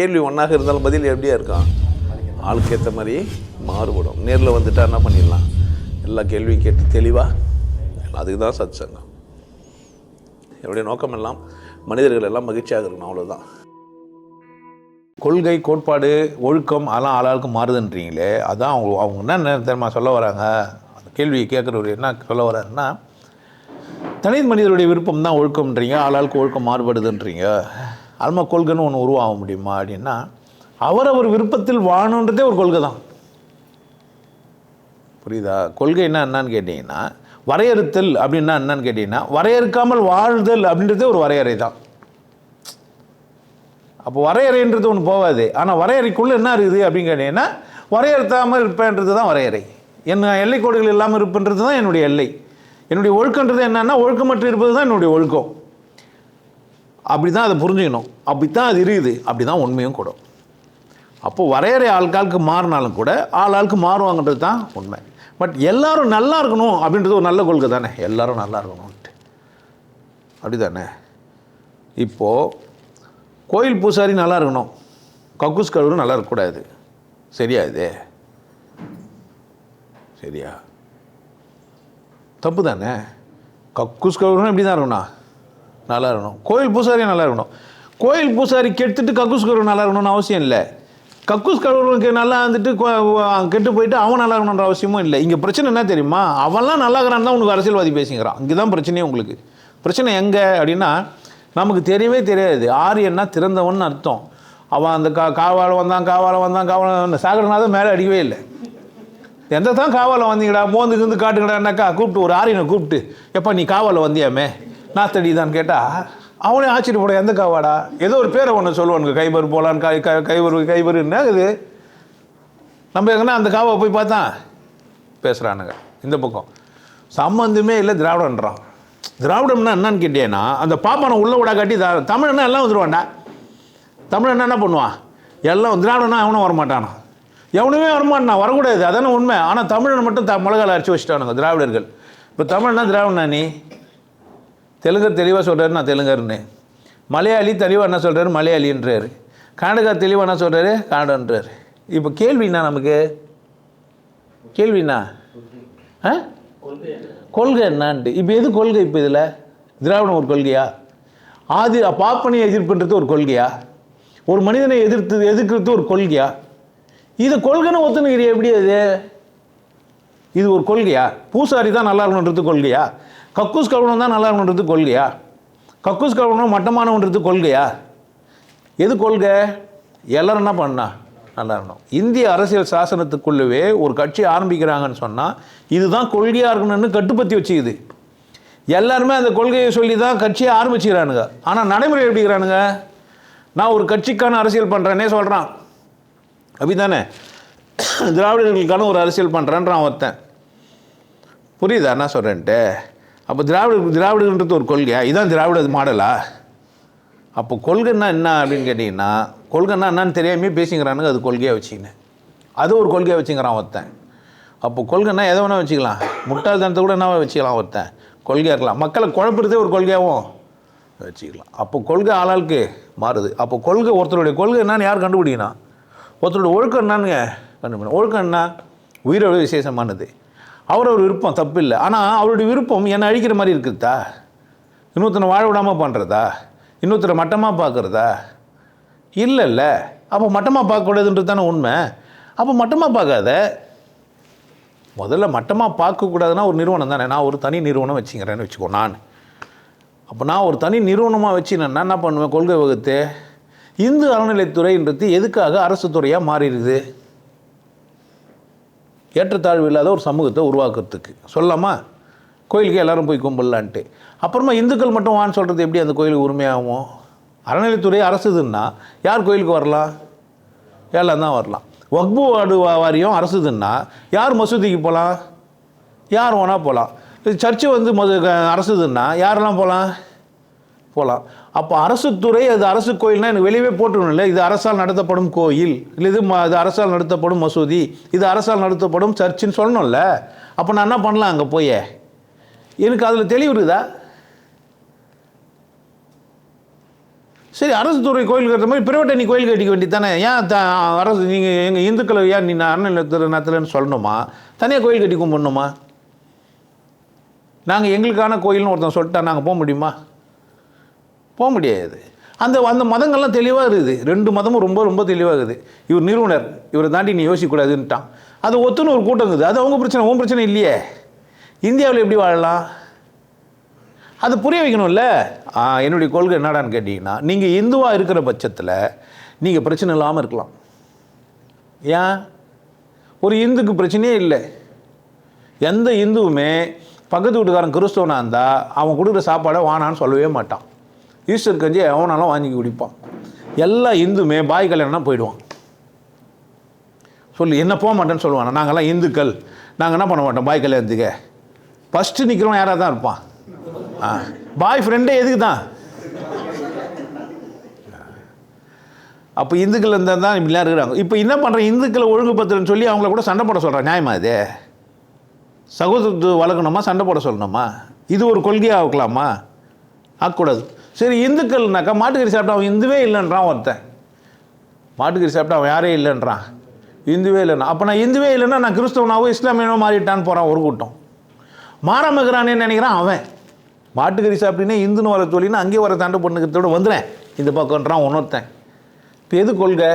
கேள்வி ஒன்றாக இருந்தாலும் பதில் எப்படியா இருக்கான் ஆளுக்கு ஏற்ற மாதிரி மாறுபடும். நேரில் வந்துட்டா என்ன பண்ணிடலாம்? எல்லா கேள்வியும் கேட்டு தெளிவாக அதுக்கு தான் சத் சங்கம் என்னுடைய நோக்கம் எல்லாம் மனிதர்கள் எல்லாம் மகிழ்ச்சியாக இருக்கணும் அவ்வளோதான் கொள்கை கோட்பாடு ஒழுக்கம் அதெல்லாம் ஆளாளுக்கு மாறுதுன்றீங்களே அதான் அவங்க அவங்க என்ன தெரியுமா சொல்ல வராங்க? அந்த கேள்வியை கேட்குறவர் என்ன சொல்ல வராருன்னா தனி மனிதருடைய விருப்பம் தான் ஒழுக்கம்ன்றீங்க ஆளாளுக்கு ஒழுக்கம் மாறுபடுதுன்றீங்க. அல்மா கொள்கைன்னு ஒன்று உருவாக முடியுமா அப்படின்னா அவரவர் விருப்பத்தில் வாழணுன்றதே ஒரு கொள்கை தான். புரியுதா? கொள்கை என்ன என்னன்னு கேட்டிங்கன்னா வரையறுத்தல் அப்படின்னா என்னன்னு கேட்டிங்கன்னா வரையறுக்காமல் வாழ்தல் அப்படின்றதே ஒரு வரையறை தான். அப்போ வரையறைன்றது ஒன்று போகாது. ஆனால் வரையறைக்குள்ளே என்ன இருக்குது அப்படின்னு கேட்டிங்கன்னா வரையறுத்தாமல் இருப்பேன்றது தான் வரையறை. என்ன எல்லைக்கோடுகள் இல்லாமல் இருப்புன்றது தான் என்னுடைய எல்லை. என்னுடைய ஒழுக்கன்றது என்னன்னா ஒழுக்கமற்று இருப்பது தான் என்னுடைய ஒழுக்கம். அப்படி தான் அதை புரிஞ்சுக்கணும். அப்படி தான் அது இருக்குது. அப்படி தான் உண்மையும் கூட. அப்போது வரையறை ஆள்காலுக்கு மாறினாலும் கூட ஆள் ஆளுக்கு மாறுவாங்கன்றது தான் உண்மை. பட் எல்லாரும் நல்லா இருக்கணும் அப்படின்றது ஒரு நல்ல கொள்கை தானே. எல்லாரும் நல்லா இருக்கணும்ன்ட்டு. அப்படி தானே இப்போது கோயில் பூசாரி நல்லா இருக்கணும். கக்கூஸ் கழுவு நல்லா இருக்கக்கூடாது. சரியா இது? சரியா? தப்பு தானே? கக்கூஸ் கழுவுனா இப்படி தான் இருக்கணும் நல்லா இருக்கணும் கோயில் பூசாரி நல்லா இருக்கணும் கோயில் பூசாரி கெடுத்துட்டு கக்கூஸ் கழுவு நல்லா இருக்கணும்னு அவசியம் இல்லை. கக்கூஸ் கழுவுறவனுக்கு நல்லா வந்துட்டு கெட்டு போயிட்டு அவன் நல்லா இருக்கணுன்ற அவசியமும் இல்லை. இங்கே பிரச்சனை என்ன தெரியுமா? அவன்லாம் நல்லா இருக்கிறான் தான் உனக்கு அரசியல்வாதி பேசிக்கிறான். இங்கே தான் பிரச்சனையே உங்களுக்கு. பிரச்சனை எங்கே அப்படின்னா நமக்கு தெரியவே தெரியாது. ஆரியன்னா திறந்தவன் அர்த்தம். அவன் அந்த கா காவால வந்தான் காவாலை வந்தான் காவால சாகரநாதன் மேலே அடிக்கவே இல்லை. எந்த தான் காவால வந்தீங்கடா மோந்துக்கு வந்து காட்டுங்கடான்னாக்கா கூப்பிட்டு ஒரு ஆரியனை கூப்பிட்டு எப்பா நீ காவால வந்தியாமே? நாத்தடிதான்னு கேட்டால் அவனே ஆச்சரியப்பட எந்த காவாடா ஏதோ ஒரு பேரை ஒன்று சொல்லுவானுங்க கைபர் போகலான்னு கை கைபர் கைபர் என்ன இது நம்ம எங்கன்னா அந்த காவை போய் பார்த்தா பேசுகிறானுங்க இந்த பக்கம். சம்மந்தமே இல்லை திராவிடன்றான். திராவிடம்னா என்னன்னு கேட்டேன்னா அந்த பாப்பானை உள்ள விடா காட்டி தமிழன்னா எல்லாம் வந்துடுவான்டா தமிழன்னா என்ன பண்ணுவான்? எல்லாம் திராவிடனா அவனும் வரமாட்டானா? எவனுமே வரமாட்டான்? வரக்கூடாது அதானே உண்மை. ஆனால் தமிழனை மட்டும் த மிளகால அரைச்சி வச்சுட்டானுங்க திராவிடர்கள். இப்போ தமிழ்னா திராவிடனா நீ? தெலுங்கர் தெளிவாக சொல்கிறாரு நான் தெலுங்கர்னு. மலையாளி தெளிவாக என்ன சொல்கிறாரு மலையாளின்றாரு. கன்னடகா தெளிவாக என்ன சொல்கிறாரு கன்னடன்றாரு இப்போ கேள்வினா நமக்கு? கேள்வினா ஆ? கொள்கை என்னான்ட்டு இப்போ எது கொள்கை இப்போ இதில்? திராவிடம் ஒரு கொள்கையா? ஆதி பாப்பனையை எதிர்ப்புன்றது ஒரு கொள்கையா? ஒரு மனிதனை எதிர்த்து எதிர்க்கிறது ஒரு கொள்கையா? இது கொள்கைன்னு ஒத்துணுக்கிறிய எப்படி அது? இது ஒரு கொள்கையா? பூசாரி தான் நல்லா இருக்கணுன்றது கொள்கையா? கக்கூஸ் கழுவணும் தான் நல்லா இருக்கணுன்றது கொள்கையா? கக்கூஸ் கழுவணும் மட்டமானவன்றது கொள்கையா? எது கொள்கை? எல்லாரும் என்ன பண்ணா? நல்லா இருக்கணும் இந்திய அரசியல் சாசனத்துக்குள்ளவே ஒரு கட்சி ஆரம்பிக்கிறாங்கன்னு சொன்னால் இதுதான் கொள்கையாக இருக்கணும்னு கட்டுப்படுத்தி வச்சுக்குது. எல்லாருமே அந்த கொள்கையை சொல்லி தான் கட்சியை ஆரம்பிச்சுக்கிறானுங்க. ஆனால் நடைமுறை எப்படிக்கிறானுங்க நான் ஒரு கட்சிக்கான அரசியல் பண்ணுறேனே சொல்கிறான் அப்படிதானே? திராவிடர்களுக்கான ஒரு அரசியல் பண்ணுறேன்றான் ஒருத்தன். புரியுதா? என்ன சொல்கிறேன்ட்டு அப்போ திராவிட திராவிடன்றது ஒரு கொள்கையா? இதுதான் திராவிட மாடலா? அப்போ கொள்கைன்னா என்ன அப்படின்னு கேட்டிங்கன்னா கொள்கைன்னா என்னன்னு தெரியாமே பேசிக்கிறானுங்க அது கொள்கையாக வச்சுக்கினேன். அது ஒரு கொள்கையாக வச்சுக்கிறான் ஒருத்தன். அப்போ கொள்கைன்னா எதை வேணால் வச்சுக்கலாம். முட்டாள்தனத்தை கூட என்ன வச்சுக்கலாம் ஒருத்தன். கொள்கையாக இருக்கலாம். மக்களை குழப்புறதே ஒரு கொள்கையாகவும் வச்சுக்கலாம். அப்போ கொள்கை ஆளாளுக்கு மாறுது. அப்போ கொள்கை ஒருத்தருடைய கொள்கை என்னன்னு யார் கண்டுபிடிக்கணும்? ஒருத்தருடைய ஒழுக்கம் என்னன்னு கண்டுபிடிக்கணும் ஒழுக்கம் என்ன? உயிரோட விசேஷமானது. அவரவர் விருப்பம் தப்பு இல்லை ஆனால் அவருடைய விருப்பம் என்னை அழிக்கிற மாதிரி இருக்குதா? இன்னொருத்தனை வாழ விடாமல் பண்ணுறதா இன்னொருத்தரை மட்டமாக பார்க்குறதா? இல்லைல்ல. அப்போ மட்டமாக பார்க்கக்கூடாதுன்றது தானே உண்மை. அப்போ மட்டமாக பார்க்காத. முதல்ல மட்டமாக பார்க்கக்கூடாதுன்னா ஒரு நிறுவனம் தானே. நான் ஒரு தனி நிறுவனம் வச்சுக்கிறேன்னு வச்சுக்கோ நான். அப்போ நான் ஒரு தனி நிறுவனமாக வச்சு நான் என்ன பண்ணுவேன்? கொள்கை வகுத்து இந்து அறநிலைத்துறைன்றது எதுக்காக அரசு துறையாக மாறிடுது? ஏற்றத்தாழ்வு இல்லாத ஒரு சமூகத்தை உருவாக்குறதுக்கு. சொல்லாமா? கோயிலுக்கு எல்லோரும் போய் கும்பிடலான்ட்டு. அப்புறமா இந்துக்கள் மட்டும் வான்னு சொல்கிறது எப்படி அந்த கோயிலுக்கு உரிமையாகும்? அறநிலைத்துறை அரசுதுன்னா யார் கோயிலுக்கு வரலாம்? எல்லாம் தான் வரலாம். வக்பு வார்டு வாரியம் அரசுதுன்னா யார் மசூதிக்கு போகலாம் யார் வேணால் போகலாம் சர்ச்சு வந்து மது அரசுதுன்னா யாரெல்லாம் போகலாம் போகலாம் அப்போ அரசு துறை அது அரசு கோயில்னா எனக்கு வெளியவே போட்டுருணும் இல்லை இது அரசால் நடத்தப்படும் கோயில். இல்லை இது ம- இது அரசால் நடத்தப்படும் மசூதி. இது அரசால் நடத்தப்படும் சர்ச்சுன்னு சொல்லணும்ல. அப்போ நான் என்ன பண்ணலாம் அங்கே போய்? எனக்கு அதில் தெளிவு இருக்குதா? சரி அரசு துறை கோயில் கட்டுற மாதிரி பிரைவேட்டை நீ கோயில் கட்டிக்க வேண்டியது தானே ஏன் த அரசு நீங்கள் எங்கள் இந்துக்களை ஏன் நீ அறநிலையத்துறைன்னு சொல்லணுமா? தனியாக கோயில் கட்டி கும்பிடணுமா? நாங்கள் எங்களுக்கான கோயில்னு ஒருத்தன் சொல்லிட்டா நாங்கள் போக முடியுமா? போக முடியாது. அந்த அந்த மதங்கள்லாம் தெளிவாக இருக்குது. ரெண்டு மதமும் ரொம்ப ரொம்ப தெளிவாக இருக்குது. இவர் நிறுவனர். இவரை தாண்டி நீ யோசிக்கக்கூடாதுன்ட்டான். அது ஒத்துன்னு ஒரு கூட்டம் இருக்குது. அது அவங்க பிரச்சனை உன் பிரச்சனை இல்லையே. இந்தியாவில் எப்படி வாழலாம்? அது புரிய வைக்கணும்ல. என்னுடைய கொள்கை என்னடான்னு கேட்டிங்கன்னா நீங்கள் இந்துவாக இருக்கிற பட்சத்தில் நீங்கள் பிரச்சனை இல்லாமல் இருக்கலாம். ஏன்? ஒரு இந்துக்கு பிரச்சனையே இல்லை. எந்த இந்துவுமே பக்கத்து வீட்டுக்காரன் கிறிஸ்தவனாக இருந்தால் அவன் கொடுக்குற சாப்பாடை வானான்னு சொல்லவே மாட்டான். ஈஸ்டர் கஞ்சி எவனாலும் வாங்கி குடிப்பான். எல்லா இந்துமே பாய் கல்யாணம்னா போயிடுவான். சொல்லி என்ன போக மாட்டேன்னு சொல்லுவாங்க நாங்கள்லாம் இந்துக்கள். நாங்கள் என்ன பண்ண மாட்டோம் பாய் கல்யாணத்துக்கு? ஃபஸ்ட்டு நிற்கிறவன் யாராக தான் இருப்பான்? ஆ பாய் ஃப்ரெண்டே எதுக்கு தான்? அப்போ இந்துக்கள் இருந்தால் தான் இப்படிலாம் இருக்கிறாங்க. இப்போ என்ன பண்ணுறேன் இந்துக்களை ஒழுங்குபத்துறன்னு சொல்லி அவங்கள கூட சண்டை போட சொல்கிறேன் நியாயமா இது? சகோதரத்து வளர்க்கணுமா? சண்டை போட சொல்லணுமா? இது ஒரு கொள்கையாக ஆகலாமா ஆக்கக்கூடாது. சரி இந்துக்கள்னாக்கா மாட்டுக்கறி சாப்பிட்டா அவன் இந்துவே இல்லைன்றான் ஒருத்தன். மாட்டுக்கறி சாப்பிட்டா அவன் யாரே இல்லைன்றான். இந்துவே இல்லைன்னா அப்போ நான் இந்துவே இல்லைன்னா நான் கிறிஸ்தவனாவோ இஸ்லாமியனோ மாறிட்டான்னு போகிறான் ஒரு கூட்டம். மாறாம இருக்கிறானேன்னு நினைக்கிறான் அவன். மாட்டுக்கறி சாப்பிட்டீங்கன்னா இந்துன்னு வர சொல்லினா அங்கேயே வர தாண்டு பொண்ணுக்கிறதோட வந்துடுறேன் இந்த பக்கம்ன்றான் ஒன்னொருத்தன் இப்போ எது கொள்கை?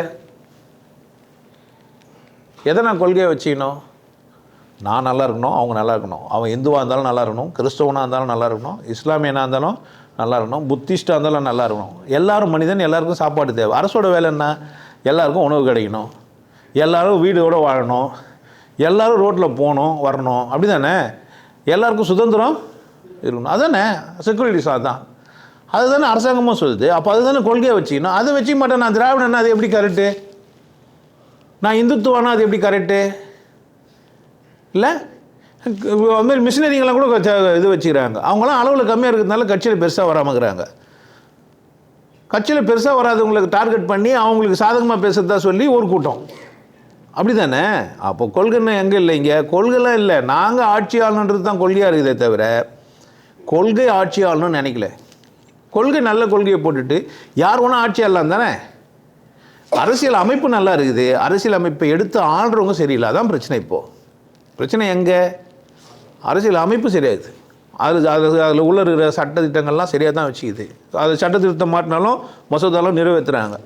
எதை நான் கொள்கையை வச்சுக்கணும்? நான் நல்லா இருக்கணும் அவங்க நல்லா இருக்கணும். அவன் இந்துவாக இருந்தாலும் நல்லா இருக்கணும் கிறிஸ்தவனாக இருந்தாலும் நல்லா இருக்கணும் இஸ்லாமியனாக இருந்தாலும் நல்லா இருக்கணும் புத்திஸ்டாக இருந்தாலும் நல்லா இருக்கணும். எல்லாரும் மனிதன் எல்லாருக்கும் சாப்பாடு தேவை. அரசோட வேலை என்ன? எல்லாருக்கும் உணவு கிடைக்கணும். எல்லோரும் வீடோட வாழணும். எல்லோரும் ரோட்டில் போகணும் வரணும். அப்படி தானே எல்லாருக்கும் சுதந்திரம் இருக்கணும். அதானே? செக்யூரிட்டிஸ் அது அதுதானே அரசாங்கமும் சொல்லுது. அப்போ அதுதானே கொள்கையை வச்சுக்கணும். அதை வச்சுக்க மாட்டேன் நான் திராவிடன்னா அது எப்படி கரெக்டு நான் இந்துத்துவானா அது எப்படி கரெக்டு இல்லை? அதுமாரி மிஷினரிங்கெல்லாம் கூட இது வச்சுக்கிறாங்க. அவங்களாம் அளவில் கம்மியாக இருக்கிறதுனால கட்சியில் பெருசாக வராமக்கிறாங்க. கட்சியில் பெருசாக வராதவங்களுக்கு டார்கெட் பண்ணி அவங்களுக்கு சாதகமாக பேசுறதா சொல்லி ஒரு கூட்டம். அப்படி தானே அப்போ கொள்கைன்னு எங்கே இல்லை இங்கே? கொள்கைலாம் இல்லை. நாங்கள் ஆட்சி தான் கொள்கையாக இருக்குதே தவிர கொள்கை ஆட்சி நினைக்கல. கொள்கை நல்ல கொள்கையை போட்டுட்டு யார் வேணால் ஆட்சி ஆளலாம் தானே? அரசியல் அமைப்பு நல்லா இருக்குது. அரசியல் அமைப்பை எடுத்து ஆள்றவங்க சரியில்லை. அதான் பிரச்சனை இப்போது பிரச்சனை எங்கே? அரசியல் அமைப்பு சரியாகுது அது அது அதில் உள்ள இருக்கிற சட்ட திட்டங்கள்லாம் சரியாக தான் வச்சுக்குது. அது சட்டத்திருத்தம் மாட்டினாலும் மசோதாலும் நிறைவேற்றுறாங்க.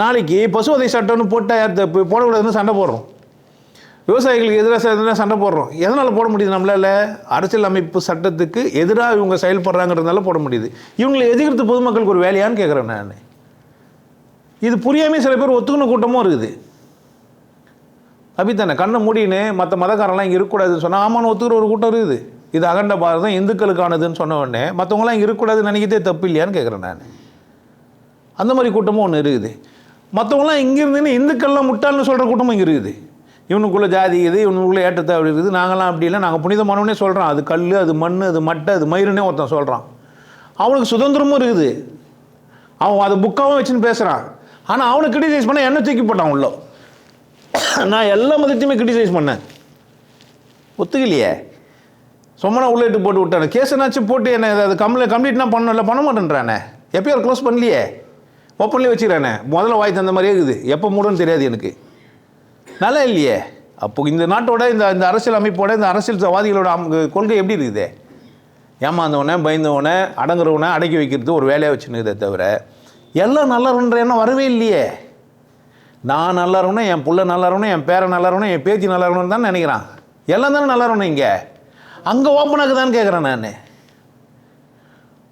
நாளைக்கு பசுவதை சட்டம்னு போட்டால் யார் போடக்கூடாதுன்னு சண்டை போடுறோம். விவசாயிகளுக்கு எதிராக எதிராக சண்டை போடுறோம். எதனால் போட முடியுது நம்மளால்? அரசியல் அமைப்பு சட்டத்துக்கு எதிராக இவங்க செயல்படுறாங்கிறதுனால போட முடியுது. இவங்களை எதிர்த்து பொதுமக்களுக்கு ஒரு வேலையான்னு கேட்குறேன் நான். இது புரியாமல் சில பேர் ஒத்துக்கணும் கூட்டமும் இருக்குது. அப்படித்தானே கண்ணை மூடின்னு மற்ற மதக்காரெல்லாம் இங்கே இருக்கக்கூடாதுன்னு சொன்னால் ஆமான்னு ஒத்துக்கிற ஒரு கூட்டம் இருக்குது. இது அகண்ட பாரதம் இந்துக்களுக்கானதுன்னு சொன்ன உடனே மற்றவங்களாம் இங்கே இருக்கக்கூடாதுன்னு நினைக்கிறதே தப்பு இல்லையான்னு கேட்குறேன் நான். அந்த மாதிரி கூட்டமும் ஒன்று இருக்குது. மற்றவங்களாம் இங்கே இருந்துன்னு இந்துக்கள்லாம் முட்டாள்னு சொல்கிற கூட்டமும் இங்கே இருக்குது. இவனுக்குள்ளே ஜாதி இது இவனுக்குள்ளே ஏற்றத்தாழ்வு இருக்குது. நாங்களாம் அப்படி இல்லை. நாங்கள் புனிதமானவனே சொல்கிறான் அது கல் அது மண் அது மட்டை அது மயிருன்னே ஒருத்தன் சொல்கிறான் அவனுக்கு சுதந்திரமும் இருக்குது. அவன் அதை புக்காகவும் வச்சுன்னு பேசுகிறான் ஆனால் அவனை கிரிட்டிசைஸ் பண்ண என்ன தூக்கி போட்டான் உள்ள. நான் எல்லா மதத்தையுமே கிரிட்டிசைஸ் பண்ணேன். ஒத்துக்கலையே. சும்மா உள்ளிட்டு போட்டு விட்டானே. கேஸ் என்னாச்சும் போட்டு என்ன அது கம்ப்ளீ கம்ப்ளீட்னா பண்ணல பண்ண மாட்டேன்றானே. எப்பயோ க்ளோஸ் பண்ணலையே. ஓப்பன்லேயே வச்சுக்கிறானே. முதல்ல வாய் தந்த மாதிரியே இருக்குது. எப்போ மூடுன்னு தெரியாது எனக்கு. நல்லா இல்லையே. அப்போ இந்த நாட்டோட இந்த இந்த அரசியல் அமைப்போட இந்த அரசியல்வாதிகளோட அம்- கொள்கை எப்படி இருக்குது? ஏமாந்தவனே பயந்தவனே அடங்குறவனை அடக்கி வைக்கிறது ஒரு வேலையாக வச்சுன்னுதே தவிர எல்லாம் நல்லா எண்ணம் வரவே இல்லையே. நான் நல்லா இருக்கணும் என் பிள்ளை நல்லா இருக்கணும் என் பேரை நல்லா இருக்கணும் என் பேத்தி நல்லா இருக்கணும்னு தான் நினைக்கிறான். எல்லாம் தானே நல்லா இருக்கணும் இங்கே? அங்கே ஓப்பனாக தான் கேட்குறேன் நான்.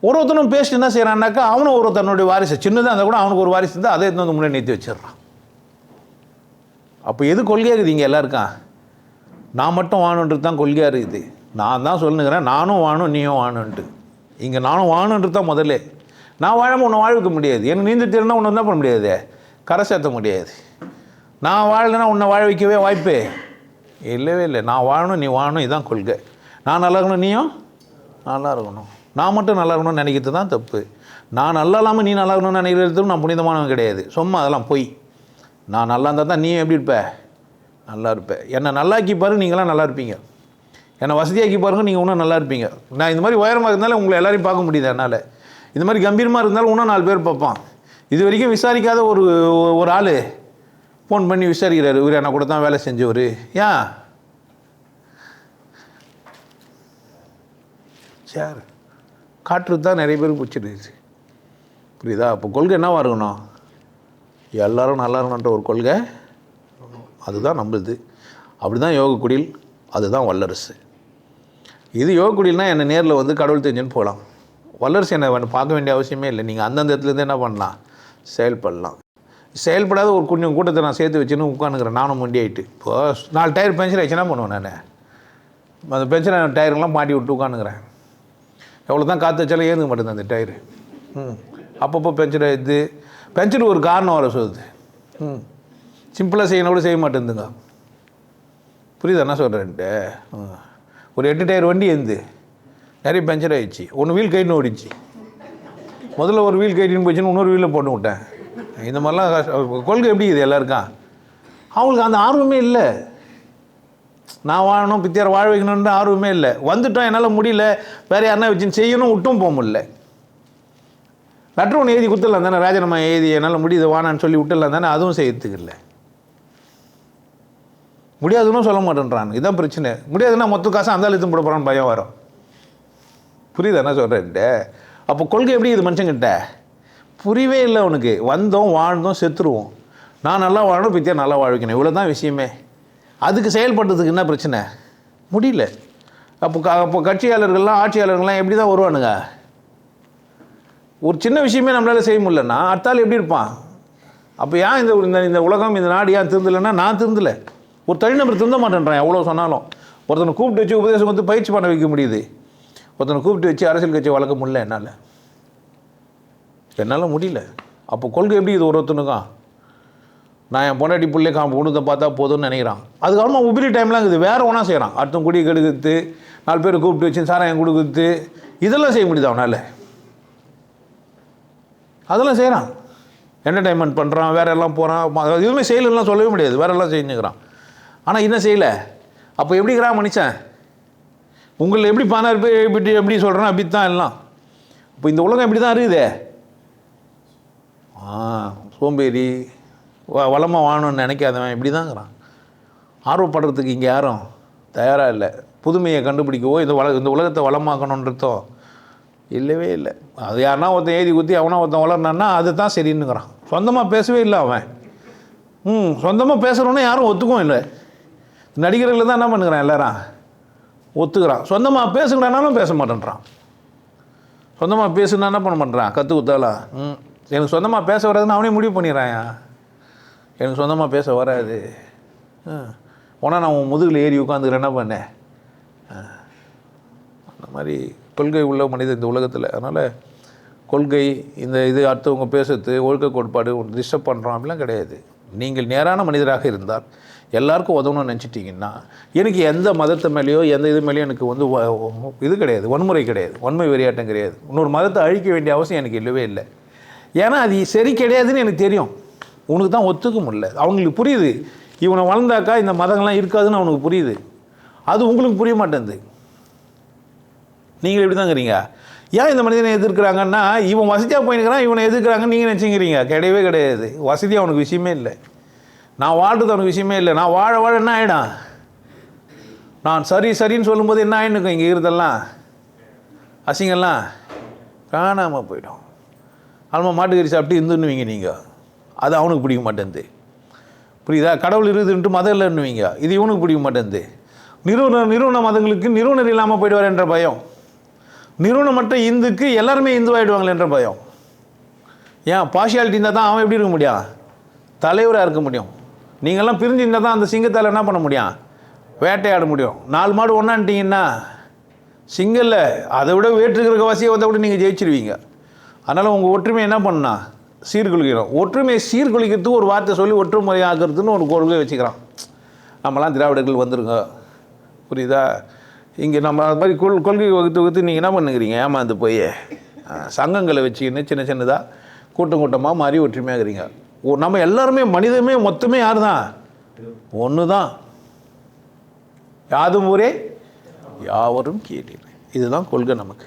ஒரு ஒருத்தனும் பேசிட்டு என்ன செய்கிறான்னாக்கா அவனும் ஒரு தன்னுடைய வாரிசு. சின்னதாக இருந்தால் கூட அவனுக்கு ஒரு வாரிசு இருந்தால் அதை வந்து முன்னாடி நிறுத்தி வச்சிடுறான். அப்போ எது கொள்கையாக இருக்குது இங்கே எல்லாருக்கும்? நான் மட்டும் வாணுன்றது தான் கொள்கையாக இருக்குது. நான் தான் சொல்லுங்கிறேன் நானும் வாணும் நீயும் வாணுன்ட்டு. இங்கே நானும் வாணுன்றது தான் முதல்ல நான் வாழாமல் உன்னை வாழ்க்க முடியாது. எனக்கு நீந்த தெரினா உன்னை என்ன பண்ண முடியாது? கரை சேர்த்த முடியாது. நான் வாழலைன்னா உன்னை வாழ வைக்கவே வாய்ப்பே இல்லவே இல்லை. நான் வாழணும் நீ வாழணும் இதுதான் கொள்கை. நான் நல்லா இருக்கணும் நீயும் நல்லா இருக்கணும். நான் மட்டும் நல்லா இருக்கணும்னு நினைக்கிறது தான் தப்பு. நான் நல்லா இல்லாமல் நீ நல்லா இருக்கணும்னு நினைக்கிறதும் நான் புனிதமானவன் கிடையாது. சும்மா அதெல்லாம் பொய். நான் நல்லா இருந்தால் தான் நீ எப்படி இருப்ப? நல்லா இருப்ப. என்னை நல்லாக்கி பாருங்க நீங்களாம் நல்லா இருப்பீங்க. என்னை வசதியாக்கி பாருங்க நீங்கள் இன்னும் நல்லா இருப்பீங்க. நான் இந்த மாதிரி உயரமாக இருந்தாலும் உங்களை எல்லாரையும் பார்க்க முடியுது என்னால். இந்த மாதிரி கம்பீரமாக இருந்தாலும் இன்னும் நாலு பேர் பார்ப்பான். இது வரைக்கும் விசாரிக்காத ஒரு ஒரு ஆள் ஃபோன் பண்ணி விசாரிக்கிறாரு. இவர் என்ன கூட தான் வேலை செஞ்சவர். ஏன் சார் காற்று தான் நிறைய பேருக்கு பிடிச்சிருச்சு புரியுதா? அப்போ கொள்கை என்னவா இருக்கணும்? எல்லாரும் நல்லா இருக்கணுன்ற ஒரு கொள்கை? அதுதான் நம்மளுது. அப்படி தான் யோக குடில் அதுதான் வல்லரசு. இது யோக குடில்னால் என்னை நேரில் வந்து கடவுள் தெரிஞ்சுன்னு போகலாம் வல்லரசு என்னை பார்க்க வேண்டிய அவசியமே இல்லை. நீங்கள் அந்தந்த இடத்துலேருந்து என்ன பண்ணலாம்? செயல்படலாம். செயல்படாத ஒரு கொஞ்சம் கூட்டத்தை நான் சேர்த்து வச்சுன்னு உட்காந்துக்கிறேன் நானும் முண்டி ஆகிட்டு இப்போ நாலு டயர் பென்ஷன் ஆயிடுச்சுன்னா பண்ணுவேன் நான்? அந்த பென்ஷன் டயருங்கெல்லாம் மாட்டி விட்டு உட்காந்துக்கிறேன் எவ்வளோ தான் காற்று வச்சாலும் ஏந்துக்க மாட்டேங்குது அந்த டயரு. ம். அப்பப்போ பென்ஷன் ஆயிடுது. பென்ஷன் ஒரு காரணம் வர சொல்லுது. ம். சிம்பிளாக செய்யணும் கூட செய்ய மாட்டேங்குதுங்க. புரியுதா என்ன சொல்கிறேன்ட்டு ஒரு எட்டு டயர் வண்டி இருந்து நிறைய பஞ்சர் ஆயிடுச்சு. ஒன்று வீல் கைன்னு ஓடிச்சு முதல்ல ஒரு வீல் கட்டின்னு போச்சுன்னு இன்னொரு வீலில் போட்டு விட்டேன். இந்த மாதிரிலாம் கொள்கை எப்படி இது எல்லாருக்கும் அவங்களுக்கு அந்த ஆர்வமே இல்லை. நான் வாழணும் பித்தியார் வாழ வைக்கணுன்ற ஆர்வமே இல்லை. வந்துட்டோம் என்னால் முடியல. வேறு யாருன்னா வச்சு செய்யணும் விட்டும் போக முடியல. லெட்டர் ஒன்று எழுதி கொடுத்துடலாம் தானே ராஜினாமா எழுதி என்னால் முடியுது வானான்னு சொல்லி விட்டுடலாம் தானே அதுவும் செய்யறதுக்கு இல்லை. முடியாதுன்னு சொல்ல மாட்டேன்றான். இதான் பிரச்சனை. முடியாதுன்னா மொத்த காசு அந்த அழுத்தம் போட போகிறான்னு பயம் வரும். புரியுதா என்ன சொல்கிறேன்ட்டு அப்போ கொள்கை எப்படி இது மனுஷங்கிட்ட புரியவே இல்லை உனக்கு வந்தோம் வாழ்ந்தோம் செத்துருவோம். நான் நல்லா வாழணும் பித்தியா நல்லா வாழ்க்கணும் இவ்வளோ தான் விஷயமே. அதுக்கு செயல்படுறதுக்கு என்ன பிரச்சனை? முடியல. அப்போ க அப்போ கட்சியாளர்கள்லாம் ஆட்சியாளர்கள்லாம் எப்படி தான் வருவானுங்க? ஒரு சின்ன விஷயமே நம்மளால் செய்ய முடியலன்னா அடுத்தாள் எப்படி இருப்பான்? அப்போ ஏன் இந்த இந்த இந்த உலகம் இந்த நாடு ஏன் திருந்தலைன்னா நான் திருந்தலை. ஒரு தனிநபர் திருந்த மாட்டேன்றான் எவ்வளோ சொன்னாலும். ஒருத்தனை கூப்பிட்டு வச்சு உபதேசம் வந்து பயிற்சி பண்ண வைக்க முடியுது. ஒருத்தனை கூப்பிட்டு வச்சு அரசியல் கட்சி வளர்க்க முடியல என்னால். என்னால் முடியல. அப்போ கொள்கை எப்படி இது ஒரு ஒருத்தனுக்கும் நான் என் பொண்டாட்டி பிள்ளை காம் உணத்தை பார்த்தா போதும்னு நினைக்கிறான். அதுக்கப்புறமா உபிரி டைம்லாம் இருக்குது. வேறு ஒன்றா செய்கிறான் அடுத்த குடி கெடுக்குது நாலு பேர் கூப்பிட்டு வச்சு சாராயம் கொடுக்குறது இதெல்லாம் செய்ய முடியுது அவனால்? அதெல்லாம் செய்கிறான் என்டர்டைன்மெண்ட் பண்ணுறான் வேற எல்லாம் போகிறான் எதுவுமே செய்யலாம் சொல்லவே முடியாது. வேறு எல்லாம் செஞ்சுக்கிறான். ஆனால் என்ன செய்யலை. அப்போ எப்படிங்கிறான் மனுஷன் உங்களை எப்படி பணம் போய் எப்படி எப்படி சொல்கிறேன்னா அப்படி தான் எல்லாம். இப்போ இந்த உலகம் இப்படி தான் இருக்குதே. ஆ சோம்பேறி வளமாக வாணும்னு நினைக்காதவன் இப்படி தாங்கிறான் ஆர்வப்படுறதுக்கு இங்கே யாரும் தயாராக இல்லை. புதுமையை கண்டுபிடிக்கவோ இந்த உலக இந்த உலகத்தை வளமாக்கணுன்றதோ இல்லவே இல்லை. அது யாருனா ஒருத்தன் ஏதி குத்தி அவனா ஒருத்தன் வளர்னான்னா அது தான் சரின்னுங்கிறான். சொந்தமாக பேசவே இல்லை அவன். ம் சொந்தமாக பேசுகிறோன்னா யாரும் ஒத்துக்கும் இல்லை. நடிகர்கள் தான் என்ன பண்ணுகிறான் எல்லாரும்? ஒத்துக்கிறான். சொந்தமாக பேசுங்கடானாலும் பேச மாட்டேன்றான். சொந்தமாக பேசுனா என்ன பண்ண பண்ணுறான் கற்று குத்தாலாம் ம். எனக்கு சொந்தமாக பேச வராதுன்னு அவனே முடிவு பண்ணிடுறாயா எனக்கு சொந்தமாக பேச வராது. போனால் நான் உன் முதுகில் ஏறி உட்காந்துக்கிறேன். என்ன பண்ணேன் அந்த மாதிரி கொள்கை உள்ள மனிதன் இந்த உலகத்தில். அதனால் கொள்கை இந்த இது அடுத்தவங்க பேசுறது ஒழுக்க கோட்பாடு டிஸ்டர்ப் பண்ணுறோம் அப்படிலாம் கிடையாது. நீங்கள் நேரான மனிதராக இருந்தால் எல்லாருக்கும் உதவணும்னு நினச்சிட்டிங்கன்னா எனக்கு எந்த மதத்தை மேலேயோ எந்த இது மேலேயோ எனக்கு வந்து இது கிடையாது வன்முறை கிடையாது வன்மை வெறியாட்டம் கிடையாது. இன்னொரு மதத்தை அழிக்க வேண்டிய அவசியம் எனக்கு இல்லவே இல்லை. ஏன்னா அது சரி கிடையாதுன்னு எனக்கு தெரியும். உனக்கு தான் ஒத்துக்க முடியல அவங்களுக்கு புரியுது. இவனை வளர்ந்தாக்கா இந்த மதங்கள்லாம் இருக்காதுன்னு அவனுக்கு புரியுது. அது உங்களுக்கு புரிய மாட்டேங்குது. நீங்கள் இப்படி தாங்கிறீங்க ஏன் இந்த மனிதனை எதிர்க்கிறாங்கன்னா இவன் வசதியாக போயிருக்கிறான் இவனை எதிர்க்கிறாங்கன்னு நீங்கள் நினச்சிங்கிறீங்க கிடையவே கிடையாது. வசதி அவனுக்கு விஷயமே இல்லை. நான் வாழ்றது அவனுக்கு விஷயமே இல்லை. நான் வாழ வாழ என்ன ஆகிடும் நான் சரி சரின்னு சொல்லும்போது என்ன ஆயிடுக்கும் இங்கே இருக்கிறதெல்லாம் அசிங்கெல்லாம் காணாமல் போயிடும். அல்மா மாட்டுக்கறி சாப்பிட்டு இருந்துன்னுவீங்க நீங்கள் அது அவனுக்கு பிடிக்க மாட்டேங்குது புரியுதா? கடவுள் இருக்குதுன்ட்டு மதம் இல்லைன்னுவீங்க இது இவனுக்கு பிடிக்க மாட்டேங்குது நிறுவன நிறுவன மதங்களுக்கு நிறுவனர் இல்லாமல் போயிடுவார் என்ற பயம். நிறுவனமற்ற இந்துக்கு எல்லாருமே இந்துவாயிடுவாங்களே என்ற பயம். ஏன்? பார்ஷியாலிட்டி இருந்தால் தான் அவன் எப்படி இருக்க முடியும்? தலைவராக இருக்க முடியும். நீங்கள்லாம் பிரிஞ்சு இருந்தால் தான் அந்த சிங்கத்தால் என்ன பண்ண முடியும்? வேட்டையாட முடியும். நாலு மாடு ஒன்றான்ட்டிங்கன்னா சிங்கல்ல அதை விட வேற்றுக்கிற வசியை வந்தால் கூட நீங்கள் ஜெயிச்சிருவீங்க. அதனால் உங்கள் ஒற்றுமை என்ன பண்ணா சீர்குலைக்கணும். ஒற்றுமையை சீர்குலைக்கிறதுக்கு ஒரு வார்த்தை சொல்லி ஒற்றுமை ஆக்குறதுன்னு ஒரு கொள்கை வச்சுக்கிறான். நம்மலாம் திராவிடர்கள் வந்துருங்க. புரியுதா? இங்கே நம்ம அது மாதிரி கொள் கொள்கை வகுத்து வகுத்து நீங்கள் என்ன பண்ணுங்கிறீங்க ஏமாந்து போய். சங்கங்களை வச்சுக்கின்னு சின்ன சின்னதாக கூட்டம் கூட்டமாக மாறி ஒற்றுமையாக இருக்கிறீங்க நம்ம எல்லாருமே மனிதமே மொத்தமே யார் தான் ஒன்று தான் யாதும் ஊரே? யாவரும் கேட்டீர் இதுதான் கொள்கை நமக்கு.